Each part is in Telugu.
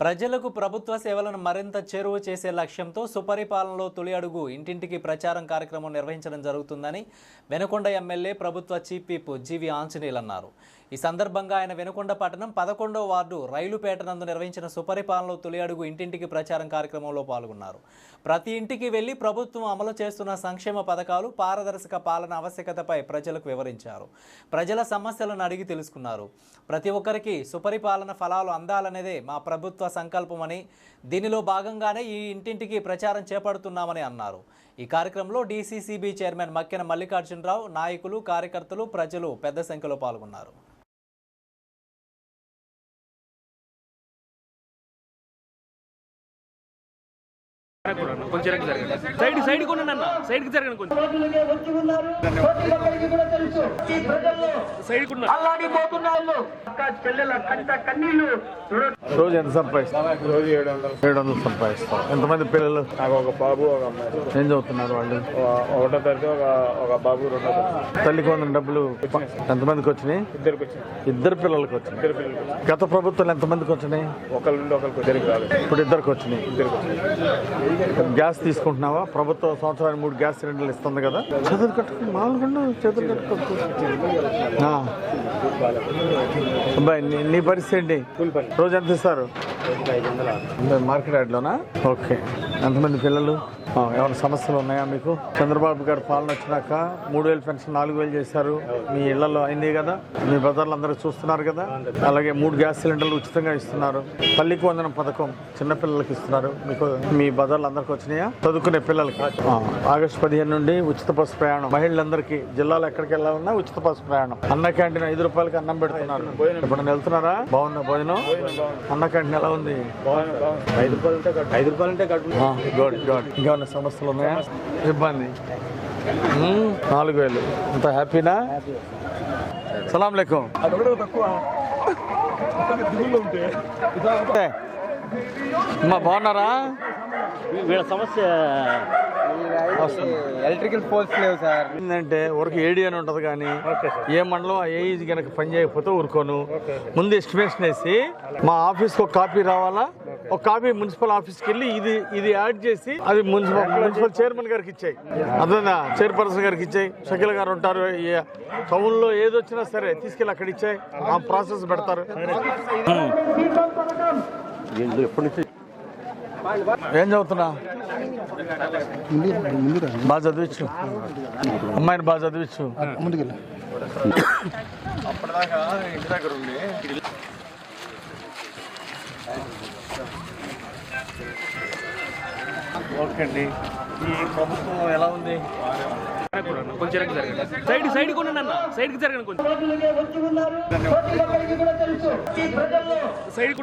ప్రజలకు ప్రభుత్వ సేవలను మరింత చేరువ చేసే లక్ష్యంతో సుపరిపాలనలో తొలి అడుగు ఇంటింటికి ప్రచారం కార్యక్రమం నిర్వహించడం జరుగుతుందని వెనుకొండ ఎమ్మెల్యే ప్రభుత్వ chief whip G V Anjaneyulu అన్నారు. ఈ సందర్భంగా ఆయన వెనుకొండ పట్టణం పదకొండో వార్డు రైలుపేట నందు నిర్వహించిన సుపరిపాలనలో తొలి అడుగు ఇంటింటికి ప్రచారం కార్యక్రమంలో పాల్గొన్నారు. ప్రతి ఇంటికి వెళ్ళి ప్రభుత్వం అమలు చేస్తున్న సంక్షేమ పథకాలు పారదర్శక పాలన ఆవశ్యకతపై ప్రజలకు వివరించారు. ప్రజల సమస్యలను అడిగి తెలుసుకున్నారు. ప్రతి ఒక్కరికి సుపరిపాలన ఫలాలు అందాలనేదే మా ప్రభుత్వ సంకల్పమని దీనిలో భాగంగానే ఈ ఇంటింటికి ప్రచారం చేపడుతున్నామని అన్నారు. ఈ కార్యక్రమంలో డీసీసీబీ చైర్మన్ మక్కెన మల్లికార్జునరావు నాయకులు కార్యకర్తలు ప్రజలు పెద్ద సంఖ్యలో పాల్గొన్నారు. కొంచెం వెనక్కి జరగండి సైడ్ సైడ్ కొనండి అన్న. సైడ్కి జరగండి కొంచెం. సైడ్ కున్నారు అల్లాడిపోతున్నారు అక్క చెల్లెల కంట కన్నీళ్ళు రోజు ఎంత సంపాదిస్తాం? రోజు ఏడు వందలు. ఏడు వందలు సంపాదిస్తాం. ఎంతమంది పిల్లలు? నాకు ఒక బాబు ఒక అమ్మాయి. ఏం చదువుతున్నారు వాళ్ళు? ఒక- ఒకటో తరగతి ఒక ఒక బాబు రెండో తరగతి. తల్లికి వందల డబ్బులు ఎంతమందికి వచ్చినాయి? ఇద్దరికి వచ్చింది ఇద్దరు పిల్లలకి వచ్చినాయి. ఇద్దరు పిల్లలకి. గత ప్రభుత్వాలు ఎంతమందికి వచ్చినాయి? ఒకరి నుండి ఒకరికి ఇప్పుడు ఇద్దరికి వచ్చినాయి. ఇద్దరికి వచ్చింది గ్యాస్ తీసుకుంటున్నావా? ప్రభుత్వం సంవత్సరానికి మూడు గ్యాస్ సిలిండర్లు ఇస్తుంది కదా. చేతులు కట్టుకుని మామూలుగా చేతులు కట్టుకోవచ్చు. అబ్బాయి నీ- పరిస్థితి ఏంటి? రోజు ఎంత ఇస్తారు? మార్కెట్ యార్డ్లోనా? ఓకే. ఎంతమంది పిల్లలు? ఏమైనా సమస్యలు ఉన్నాయా మీకు? చంద్రబాబు గారు పాలన వచ్చినాక మూడు వేలు పెన్షన్ నాలుగు వేలు చేశారు. మీ ఇళ్ళలో అయింది కదా? మీ బజార్లు అందరూ చూస్తున్నారు కదా? అలాగే మూడు గ్యాస్ సిలిండర్లు ఉచితంగా ఇస్తున్నారు. తల్లికి వందనం పథకం చిన్నపిల్లలకి ఇస్తున్నారు. మీకు మీ బజార్లు అందరికి వచ్చినాయా? చదువుకునే పిల్లలకి. ఆగస్టు పదిహేను నుండి ఉచిత బస్సు ప్రయాణం. మహిళలందరికీ జిల్లాలో ఎక్కడికి వెళ్ళాలన్నా ఉచిత బస్సు ప్రయాణం. అన్న క్యాంటీన్ ఐదు రూపాయలకి అన్నం పెడుతున్నారు. ఇప్పుడు వెళ్తున్నారా? బాగుందా భోజనం? అన్న క్యాంటీన్ ఎలా ఉంది? బాగుంది బాగుంది. ఐదు రూపాయలు గుడ్ గుడ్ ఇంకేమైనా సమస్యలు ఉన్నాయా? ఇబ్బంది. నాలుగు వేలు. అంత హ్యాపీనా? సలాం లేకం అమ్మా బాగున్నారా? వీళ్ళ సమస్య ఎలక్ట్రికల్ పోల్స్ లేవు సార్. ఏంటంటే ఊరికి ఏడి అని ఉంటుంది కానీ ఏ మండలం ఆ ఏఈజీ కనుక పని చేయకపోతే ఊరుకోను. ముందు ఎస్టిమేషన్ వేసి మా ఆఫీస్కి ఒక కాపీ రావాలా? ఒక కాపీ మున్సిపల్ ఆఫీస్కి వెళ్ళి ఇది ఇది యాడ్ చేసి అది మున్సిపల్ మున్సిపల్ చైర్మన్ గారికి ఇచ్చాయి. అర్థమైందా? చైర్పర్సన్ గారికి ఇచ్చాయి. షకీల్ గారు ఉంటారు టౌన్లో ఏది వచ్చినా సరే తీసుకెళ్ళి అక్కడ ఇచ్చాయి. ఆ ప్రాసెస్ పెడతారు. ఏం చదువుతున్నా? బాగా చదివించు. అమ్మాయిని బాగా చదివించు. అప్పటిదాకా ఇంటి దగ్గర ఉండి ఓకే అండి. ఈ ప్రభుత్వం ఎలా ఉంది? కొంచెం సైడ్ సైడ్ కొనండి అన్న. సైడ్కి జరగండి కొంచెం. సైడ్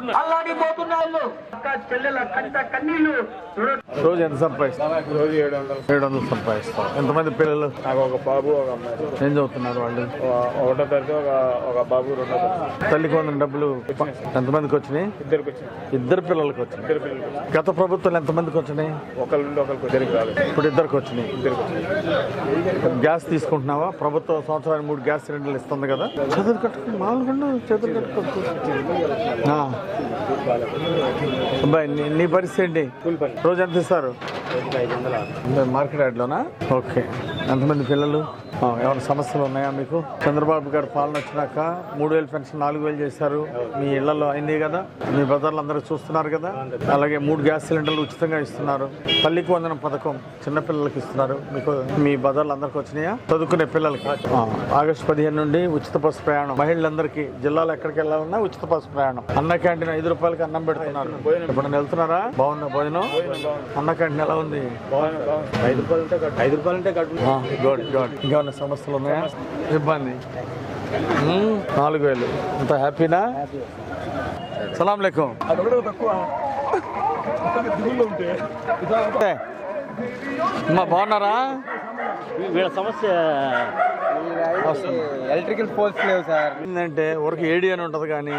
రోజు ఎంత సంపాదిస్తాం? రోజు ఏడు వందలు. ఏడు వందలు సంపాదిస్తాం. ఎంతమంది పిల్లలు? నాకు ఒక బాబు ఒక అమ్మాయి. ఏం చదువుతున్నారు వాళ్ళు? ఒక- ఒకటో తరగతి ఒక ఒక బాబు రెండో తల్లికి వందల డబ్బులు. ఎంతమందికి వచ్చినాయి? ఇద్దరికి వచ్చింది ఇద్దరు పిల్లలకి వచ్చినాయి. ఇద్దరు పిల్లలకి. గత ప్రభుత్వాలు ఎంతమందికి వచ్చినాయి? ఒకరి నుండి ఒకరికి ఇద్దరికి రాలేదు. ఇప్పుడు ఇద్దరికి వచ్చినాయి. ఇద్దరికి వచ్చింది గ్యాస్ తీసుకుంటున్నావా? ప్రభుత్వం సంవత్సరానికి మూడు గ్యాస్ సిలిండర్లు ఇస్తుంది కదా. చేతులు కట్టుకుని మామూలుగా కట్టుకోవచ్చు ఆ. అబ్బాయి నీ- నీ పరిస్థితి ఏంటి? రోజు ఎంత ఇస్తారు? మార్కెట్ యార్డ్లోనా? ఓకే. ఎంతమంది పిల్లలు? ఏమైనా సమస్యలు ఉన్నాయా మీకు? చంద్రబాబు గారు పాలన వచ్చినాక మూడు వేలు పెన్షన్ నాలుగు వేలు చేశారు. మీ ఇళ్ళలో అయింది కదా? మీ బజార్లు అందరూ చూస్తున్నారు కదా? అలాగే మూడు గ్యాస్ సిలిండర్లు ఉచితంగా ఇస్తున్నారు. తల్లికి వందనం పథకం చిన్నపిల్లలకి ఇస్తున్నారు. మీకు మీ బజార్లు అందరికి వచ్చినాయా? చదువుకునే పిల్లలకి. ఆగస్టు పదిహేను నుండి ఉచిత బస్సు ప్రయాణం. మహిళలందరికీ జిల్లాలో ఎక్కడికి వెళ్ళాలన్నా ఉచిత బస్సు ప్రయాణం. అన్న క్యాంటీన్ ఐదు రూపాయలకి అన్నం పెడుతున్నారు. ఇప్పుడు వెళ్తున్నారా? బాగుందా భోజనం? అన్న క్యాంటీన్ ఎలా ఉంది ఐదు రూపాయలు ఉంటే కట్టు ఐదు రూపాయలు ఉంటే కట్టు గుడ్ గుడ్ ఇంకేమైనా సమస్యలు ఉన్నాయా ఇబ్బంది. నాలుగు వేలు అంత హ్యాపీనా? సలాం లేకం అమ్మా బాగున్నారా? వీళ్ళ సమస్య ఎలక్ట్రికల్ పోల్స్ లేవు సార్. ఏంటంటే ఊరికి ఏడి అని ఉంటుంది కానీ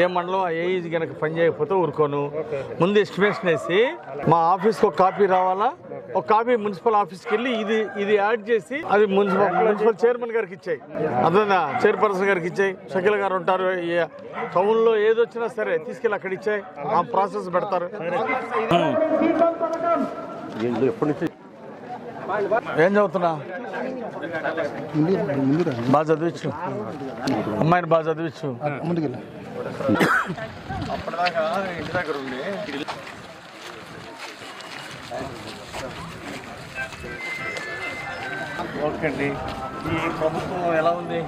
ఏ మండలం ఆ ఏఈజీ కనుక పని చేయకపోతే ఊరుకోను. ముందు ఎస్టిమేషన్ వేసి మా ఆఫీస్కి ఒక కాపీ రావాలా? ఒక కాపీ మున్సిపల్ ఆఫీస్కి వెళ్ళి ఇది ఇది యాడ్ చేసి అది మున్సిపల్ మున్సిపల్ చైర్మన్ గారికి ఇచ్చాయి. అదేనా చైర్పర్సన్ గారికి ఇచ్చాయి. షకీల్ గారు ఉంటారు ఈ టౌన్లో ఏది వచ్చినా సరే తీసుకెళ్ళి అక్కడ ఇచ్చాయి. ఆ ప్రాసెస్ పెడతారు. ఏం చదువుతున్నా? బాగా చదివించు అమ్మాయిని బాగా చదివచ్చు. ఇంటి దగ్గర ఉంది ఓకే అండి. ఈ ప్రభుత్వం ఎలా ఉంది?